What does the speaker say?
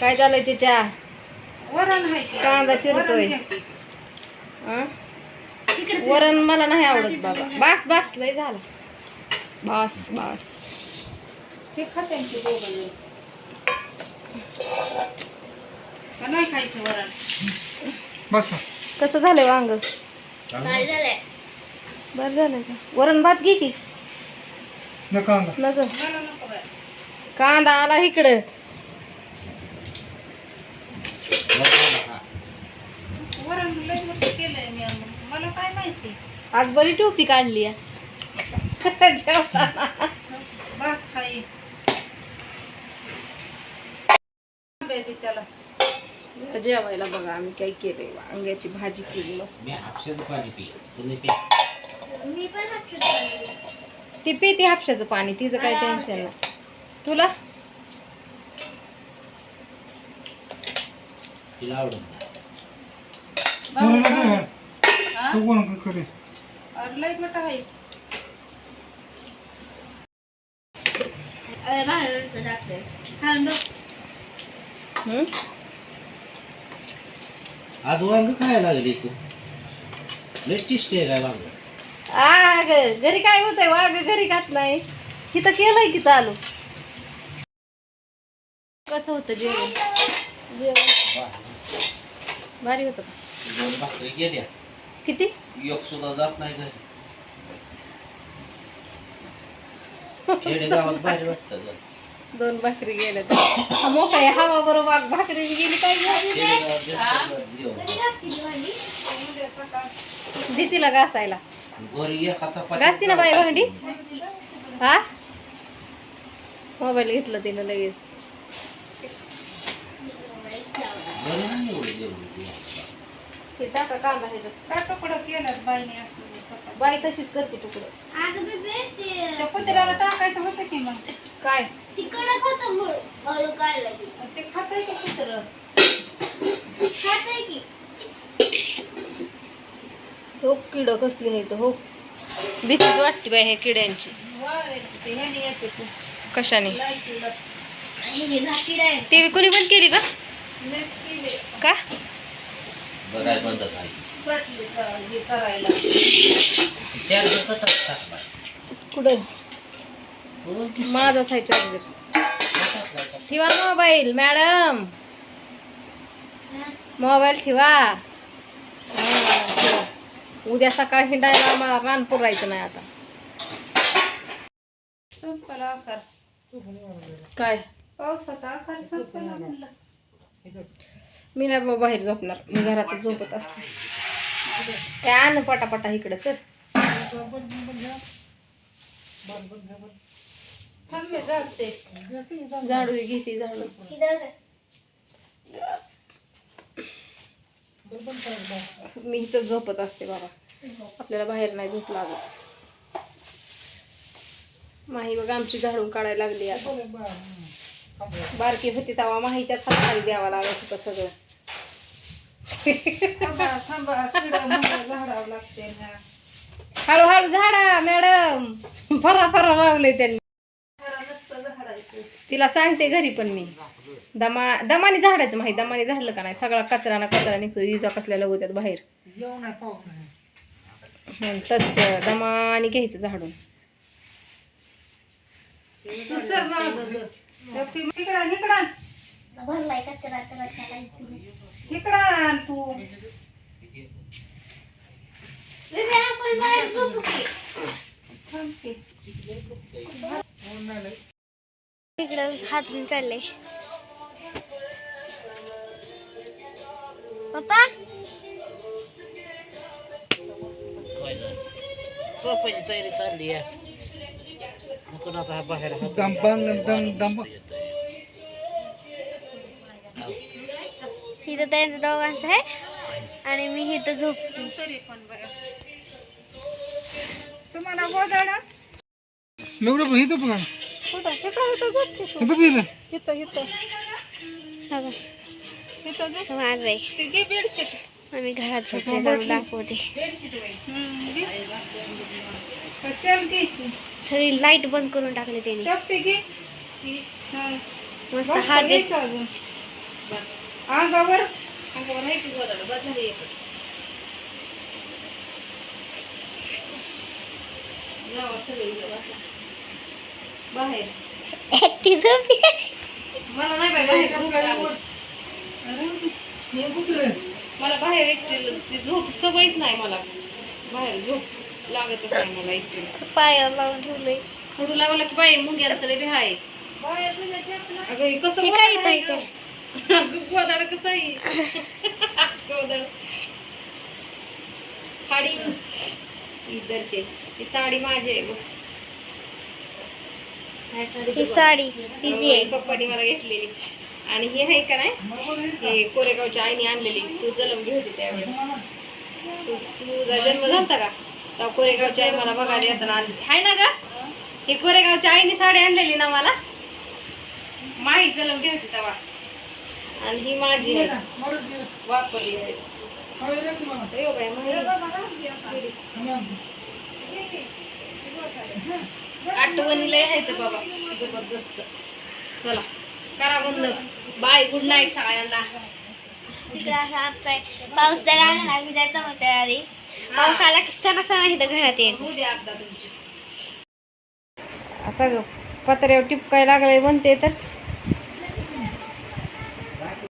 काय चाललंय चिच्या वरण? कांदा चिरतोय. वरण. हं? मला नाही आवडत बाबा. बास बास लय झालं. बास बास. ते खाते की दोघं जण. का नाही खायचं वरण? बस ना. कसं झालंय वांग बरं झालं का? वरण भात घे की. नको. कांदा आला इकडं वरण लय मोठं केलंय मी अजून. मला काय माहिती? आज बरी टोपी काढली आहे. जेवताना. भात खाई दे त्याला. जेवायला बघा आम्ही काय केलंय. वांग्याची भाजी केली मस्त. मी हापशाचं पाणी पिये तुम्ही पिया ती पिते हापशाचं पाणी. तिचं काही टेन्शन नाही. तुला? तिला आवडत नाही. हा? आहे हं? आज वांग खायला लागली तू. लय टेस्टी आहे काय वांग? आ ग घरी काय होतंय? वाघ घरी खात नाही. तिथं केलंय की चालू? कसं होतं जेवण? जेवण. भारी होतं. का? दोन भाकरी गेल्या. किती? योग सुद्धा जात नाही घरी. खेडेगावात भारी वाटतं ग. दोन भाकरी गेल्या तर मोकळे हवा बरोबर भाकरी गेली काय झाली? खेडेगावात जास्त जेवण. दे तिला घासायला. घरी एका चपाती घासती ना बाई भांडी? हा? मोबाईल घेतलं तिनं लगेच. घरी नाही एवढं जेवण जेवण. ते टाका कांदा ह्याच्यात. काय तुकडं केलं बाईने असं चपाती. बाई तशीच करते तुकडं. त्या कुत्र्याला टाकायचं होतं की मग? काय? ते खाताय की कुत्रं? हो किड कसली आहे तर हो. भीतीच वाटते बाई ह्या किड्यांची. ते ह्याने येते ते. कशाने? लाइट. टीव्ही कोणी बंद केली का? केले. का? बघाय हे चार्जर कटात टाकला कुठं? माझाच आहे चार्जर ठेवा मोबाईल मॅडम. मोबाईल ठेवा. उद्या सकाळ हिंडायला मला रान पुरायचं नाही आता. संपला आकार. काय? पावसाचा आकार संपला मी नाही बाबा बाहेर झोपणार. मी घरातच झोपत असते. त्या आण पटापटा इकडं चल. झाडू घेते झाडू. मी इथं झोपत असते बाबा. आपल्याला बाहेर नाही झोप लागत. माही बघा आमची झाडून काढायला लागली आता. बारकी होती तेव्हा माहीच्याच हाताखाली द्यावा लागत होतं सगळं. थांबा थांबा किडं मुंग्या झाडावं लागते ना. हळूहळू झाडा मॅडम. फरा फरा लावले त्यांनी. जरा नसतं झाडायचं. तिला सांगते घरी पण मी. दमा दमाने झाडायचं माहीत दमाने झाडलं का नाही? सगळा कचरा ना कचरा निघतो इजा कसल्या लगवत्यात बाहेर. येऊ नाही पाहू नाही तसं दमाने घ्यायचं झाडून. तू सर ती इकडं आण तू. थांब की. इकडं हातून चालले. पप्पा? काय झालं झोपायची तयारी चालली आहे. नको ना आता हा बाहेर हा दम दम. इथं त्यांचं दोघांचं आहे. आणि मी इथं झोपते. तरी पण बरं तुम्हाला पण इथं पण कुठं? इथं झोपते तू. इथं पिलं इथं इथं हा बघ, इथं झोप. माझं आहे ते घे बेडशीट. आम्ही घरात झोपले जाऊन दाखवते. हम्म, घे. कशाला घ्यायची. सगळी लाइट बंद करून टाकली त्यांनी. टाकते घे हा. मस्त बस हात घ्यायचं अजून बस. अंगावर. अंगावर आहे की गोदाड बस झाली एकच. गावात सगळी. बाहेर. एकटी मला नाही बाई बाहेर मला बाहेर एकटीला ती झोप सवयच नाही मला. बाहेर झोप लागतच नाही मला एकटीला. पायावर लावून ठेवलंय. खडू लावला की बाई मुंग्यांचं चपला. अगं हे कसं हे काय गोदाड आहे इथं गं? अगं गोदाड कसं आहे गोदाड साडी ही दर्शे ही साडी माझी आहे बघ ही साडी तिची आहे. पप्पानी मला घेतलेली. आणि ही आहे का नाही? हे कोरेगावच्या आईने आणलेली. तू जलमली होती त्यावेळेस. तू तुझा जन्म झालता का? तर कोरेगावची आई मला बघायला येताना आणली. हाय ना ग? हे कोरेगावच्या आईने साडी आणलेली ना मला? माही जलमली होती तेव्हा. आणि ही माझी आहे. वापरली आहे. माही. आठवणी लय आहेत बाबा. जबरदस्त. चला करा बंद. बाय गुड नाईट सगळ्यांना. पाऊस जर आला मी जायचं मग आधी पाऊस आला की सणा सणा इथं घरात तुमची. आता ग पत्र्यावर टिपकाय लागले म्हणते तर.